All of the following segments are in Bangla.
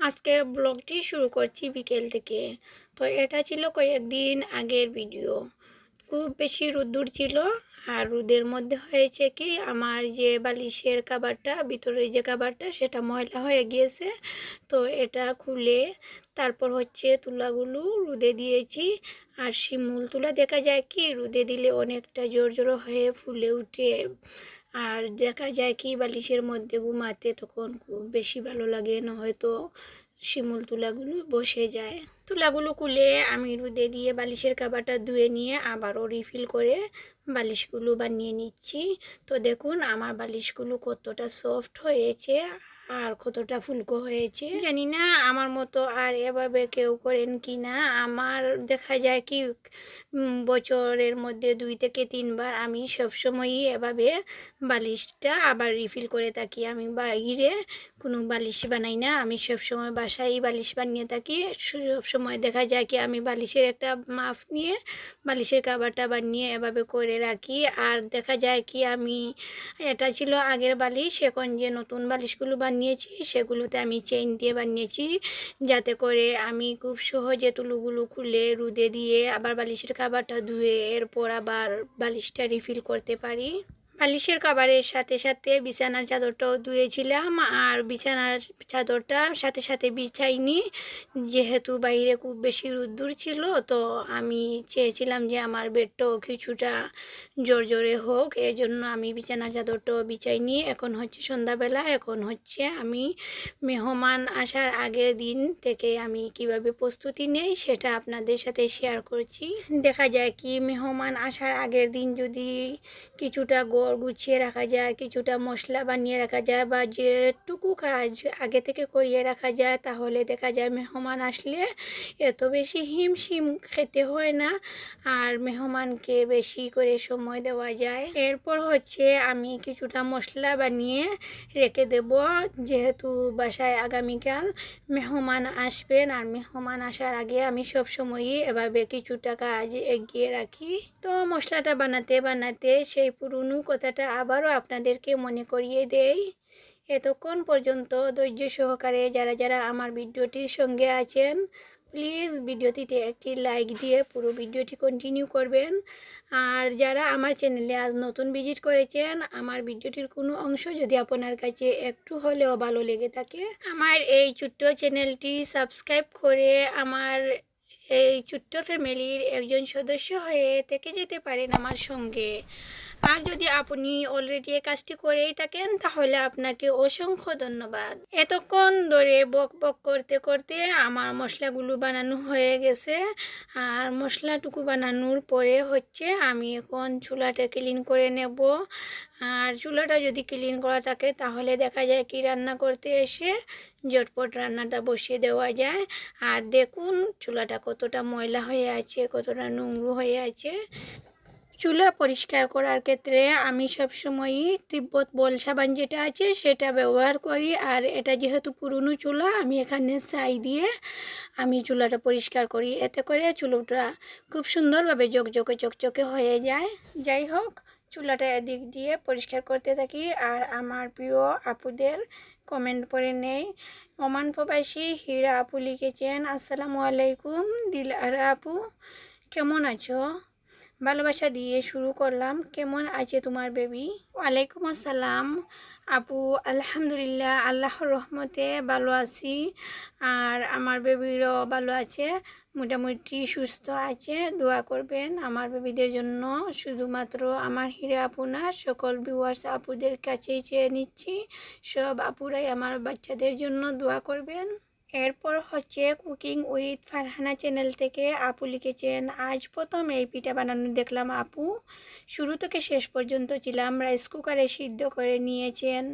আজকের ব্লগটি শুরু করছি বিকেল থেকে। তো এটা ছিল কয়েকদিন আগের ভিডিও খুব বেশি রোদ্দুর ছিল আর রোদের মধ্যে হয়েছে কি আমার যে বালিশের কাবারটা, ভিতরের যে কাবারটা, সেটা ময়লা হয়ে গিয়েছে। তো এটা খুলে তারপর হচ্ছে তুলাগুলো রোদে দিয়েছি। আর শিমুল তুলা দেখা যায় কি রোদে দিলে অনেকটা জোর জোর হয়ে ফুলে উঠে। আর দেখা যায় কি বালিশের মধ্যে ঘুমাতে তখন খুব বেশি ভালো লাগে না হয়তো শিমুল তুলাগুলো বসে যায়। তুলাগুলো কুলে আমি রুদে দিয়ে বালিশের কাবাটা ধুয়ে নিয়ে আবারও রিফিল করে বালিশগুলো বানিয়ে নিচ্ছি। তো দেখুন, আমার বালিশগুলো কতটা সফট হয়েছে। আর কতটা ফুলকো হয়েছে? জানি না, আমার মতো আর এভাবে কেউ করেন কি না। আমার দেখা যায় কি বছরের মধ্যে দুই থেকে তিনবার আমি সবসময়ই এভাবে বালিশটা আবার রিফিল করে থাকি। আমি বাইরে কোনো বালিশ বানাই না। আমি সবসময় বাসায় বালিশ বানিয়ে থাকি। সবসময় দেখা যায় কি, আমি বালিশের একটা মাপ নিয়ে বালিশের কাবারটা বানিয়ে এভাবে করে রাখি। আর দেখা যায় কি, আমি, এটা ছিল আগের বালিশ। এখন যে নতুন বালিশগুলো বানিয়েছি, সেগুলোতে আমি চেইন দিয়ে বানিয়েছি যাতে করে আমি খুব সহজে তুলুগুলো খুলে রুদে দিয়ে আবার বালিশের খাবারটা ধুয়ে এরপর আবার বালিশটা রিফিল করতে পারি। বালিশের কাবারের সাথে সাথে বিছানার চাদরটাও ধুয়েছিলাম আর বিছানার চাদরটা সাথে সাথে বিছাইনি। যেহেতু বাইরে খুব বেশি রোদ্দুর ছিল, তো আমি চেয়েছিলাম যে আমার বেডটাও কিছুটা জোর জোরে হোক। এই জন্য আমি বিছানার চাদরটাও বিছাইনি। এখন হচ্ছে সন্ধ্যাবেলা। এখন হচ্ছে আমি মেহমান আসার আগের দিন থেকে আমি কীভাবে প্রস্তুতি নেই সেটা আপনাদের সাথে শেয়ার করছি। দেখা যায় কি, মেহমান আসার আগের দিন যদি কিছুটা গড় গুছিয়ে রাখা যায়, কিছুটা মশলা বানিয়ে রাখা যায় বা যেটুকু কাজ আগে থেকে করিয়ে রাখা যায়, তাহলে দেখা যায় মেহমান আসলে এত বেশি হিমশিম খেতে হয় না আর মেহমানকে বেশি করে সময় দেওয়া যায়। এরপর হচ্ছে আমি কিছুটা মশলা বানিয়ে রেখে দেব। যেহেতু বাসায় আগামীকাল মেহমান আসবেন আর মেহমান আসার আগে আমি সব সময়ই এভাবে কিছুটা কাজ এগিয়ে রাখি। তো মশলাটা বানাতে বানাতে সেই পুরনো কথাটা আবারও আপনাদেরকে মনে করিয়ে দেই। এতক্ষণ পর্যন্ত ধৈর্য সহকারে যারা যারা আমার ভিডিওটির সঙ্গে আছেন প্লিজ ভিডিওটিতে একটি লাইক দিয়ে পুরো ভিডিওটি কন্টিনিউ করবেন। আর যারা আমার চ্যানেলে আজ নতুন ভিজিট করেছেন, আমার ভিডিওটির কোনো অংশ যদি আপনার কাছে একটু হলেও ভালো লেগে থাকে, আমার এই ছোট্ট চ্যানেলটি সাবস্ক্রাইব করে আমার এই ছোট্ট ফ্যামিলির একজন সদস্য হয়ে থেকে যেতে পারেন আমার সঙ্গে। আর যদি আপনি অলরেডি এই কাজটি করেই থাকেন, তাহলে আপনাকে অসংখ্য ধন্যবাদ। এতক্ষণ ধরে বক বক করতে করতে আমার মশলাগুলো বানানো হয়ে গেছে। আর মশলাটুকু বানানোর পরে হচ্ছে আমি এখন চুলাটা ক্লিন করে নেব। আর চুলাটা যদি ক্লিন করা থাকে, তাহলে দেখা যায় কি রান্না করতে এসে জটপট রান্নাটা বসিয়ে দেওয়া যায়। আর দেখুন চুলাটা কতটা ময়লা হয়ে আছে, কতটা নোংরু হয়ে আছে। চুলা পরিষ্কার করার ক্ষেত্রে আমি সবসময়ই তিব্বত বল সাবান যেটা আছে সেটা ব্যবহার করি। আর এটা যেহেতু পুরনো চুলা, আমি এখানে ছাই দিয়ে আমি চুলাটা পরিষ্কার করি। এতে করে চুলোটা খুব সুন্দরভাবে জকজকে চকচকে হয়ে যায়। যাই হোক, চুলাটা এদিক দিয়ে পরিষ্কার করতে থাকি। আর আমার প্রিয় আপুদের কমেন্ট করে নেই। ওমান প্রবাসী হীরা আপু লিখেছেন, আসসালামু আলাইকুম দিলারা আপু, কেমন আছো? ভালোবাসা দিয়ে শুরু করলাম। কেমন আছে তোমার বেবি ওয়ালাইকুম আসসালাম। আপু, আলহামদুলিল্লাহ, আল্লাহর রহমতে ভালো আছি। আর আমার বেবিরও ভালো আছে, মোটামুটি সুস্থ আছে। দোয়া করবেন আমার বেবিদের জন্য। শুধুমাত্র আমার হিরে আপু না, সকল ভিউয়ার্স আপুদের কাছেই চেয়ে নিচ্ছি। সব আপুরাই আমার বাচ্চাদের জন্য দোয়া করবেন। এরপর হচ্ছে কুকিং উইথ ফারহানা চ্যানেল থেকে আপু লিখেছেন, আজ প্রথম এই পিঠা বানানো দেখলাম আপু। শুরু থেকে শেষ পর্যন্ত ছিলাম রাইস কুকারে সিদ্ধ করে নিয়েছেন।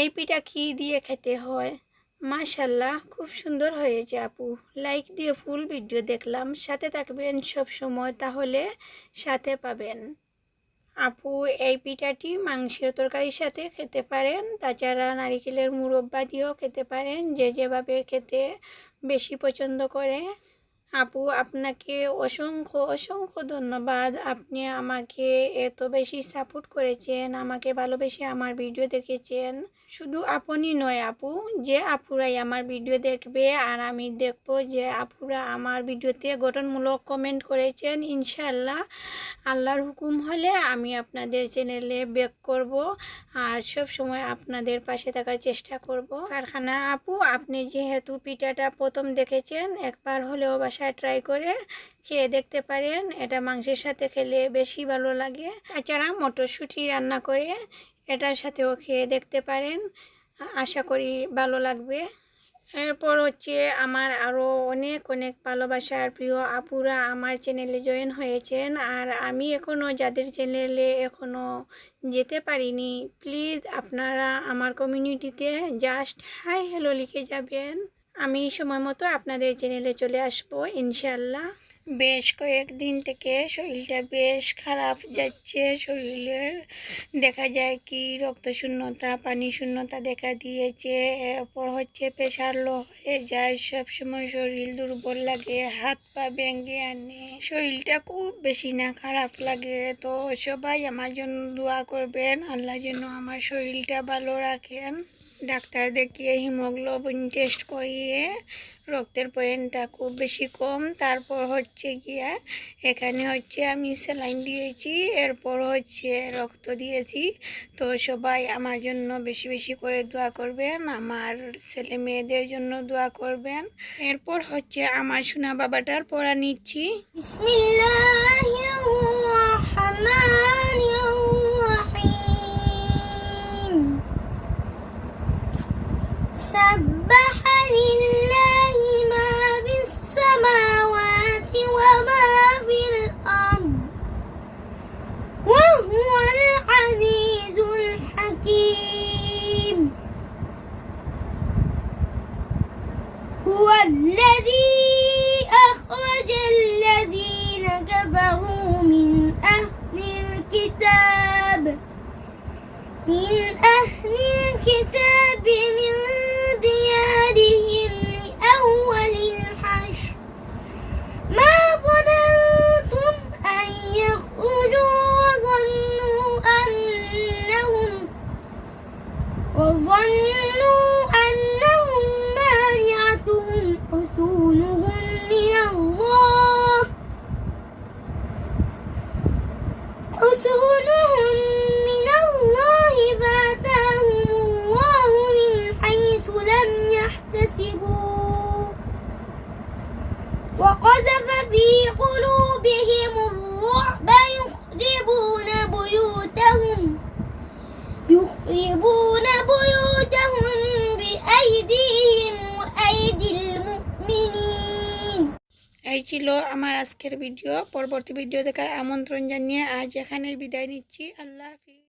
এই পিঠা কী দিয়ে খেতে হয়? মাশাল্লাহ খুব সুন্দর হয়েছে আপু। লাইক দিয়ে ফুল ভিডিও দেখলাম। সাথে থাকবেন সব সময় তাহলে সাথে পাবেন। আপু, এই পিঠাটি মাংসের তরকারির সাথে খেতে পারেন। তাছাড়া নারিকেলের মুরব্বা দিয়েও খেতে পারেন। যে যেভাবে খেতে বেশি পছন্দ করে। আপু, আপনাকে অসংখ্য অসংখ্য ধন্যবাদ। আপনি আমাকে এত বেশি সাপোর্ট করেছেন, আমাকে ভালোবেসে আমার ভিডিও দেখেছেন। শুধু আপনি নয় আপু, যে আপুরাই আমার ভিডিও দেখবে, আর আমি দেখব যে আপুরা আমার ভিডিওতে গঠনমূলক কমেন্ট করেছেন ইনশাল্লাহ আল্লাহর হুকুম হলে আমি আপনাদের চ্যানেলে ব্যাক করব, আর সব সময় আপনাদের পাশে থাকার চেষ্টা করব। কারখানা আপু, আপনি যেহেতু পিঠাটা প্রথম দেখেছেন, একবার হলেও বাসায় ট্রাই করে খেয়ে দেখতে পারেন। এটা মাংসের সাথে খেলে বেশি ভালো লাগে। তাছাড়া মটরশুঁটি রান্না করে এটার সাথেও খেয়ে দেখতে পারেন। আশা করি ভালো লাগবে। এরপর হচ্ছে আমার আরও অনেক অনেক ভালোবাসার প্রিয় আপুরা আমার চ্যানেলে জয়েন হয়েছেন। আর আমি এখনও যাদের চ্যানেলে এখনও যেতে পারিনি প্লিজ আপনারা আমার কমিউনিটিতে জাস্ট হাই হ্যালো লিখে যাবেন। আমি সময় মতো আপনাদের চ্যানেলে চলে আসব ইনশাল্লাহ বেশ কয়েকদিন থেকে শরীরটা বেশ খারাপ যাচ্ছে। শরীরের দেখা যায় কি, রক্ত শূন্যতা, পানি শূন্যতা দেখা দিয়েছে। এরপর হচ্ছে প্রেশার লো হয়ে যায়। সবসময় শরীর দুর্বল লাগে, হাত পা ভেঙে আনে। শরীরটা খুব বেশি না খারাপ লাগে। তো সবাই আমার জন্য দোয়া করবেন। আল্লাহ যেন আমার শরীরটা ভালো রাখেন। ডাক্তার দেখিয়ে হিমোগ্লোবিন টেস্ট করিয়ে রক্তের পয়েন্টটা খুব বেশি কম। তারপর হচ্ছে গিয়া এখানে হচ্ছে আমি স্যালাইন দিয়েছি, এরপর হচ্ছে রক্ত দিয়েছি। তো সবাই আমার জন্য বেশি বেশি করে দোয়া করবেন, আমার ছেলে মেয়েদের জন্য দোয়া করবেন। এরপর হচ্ছে আমার সোনা বাবাটার পড়া নিচ্ছি। বিসমিল্লাহ حصونهم من الله فأتاهم الله من حيث لم يحتسبوا. وقذف في قلوبهم الرعب يخربون بيوتهم يخربون بيوتهم بأيديهم এই ছিল আমার আজকের ভিডিও পরবর্তী ভিডিও দেখার আমন্ত্রণ জানিয়ে আজ এখানে বিদায় নিচ্ছি। আল্লাহ হাফিজ।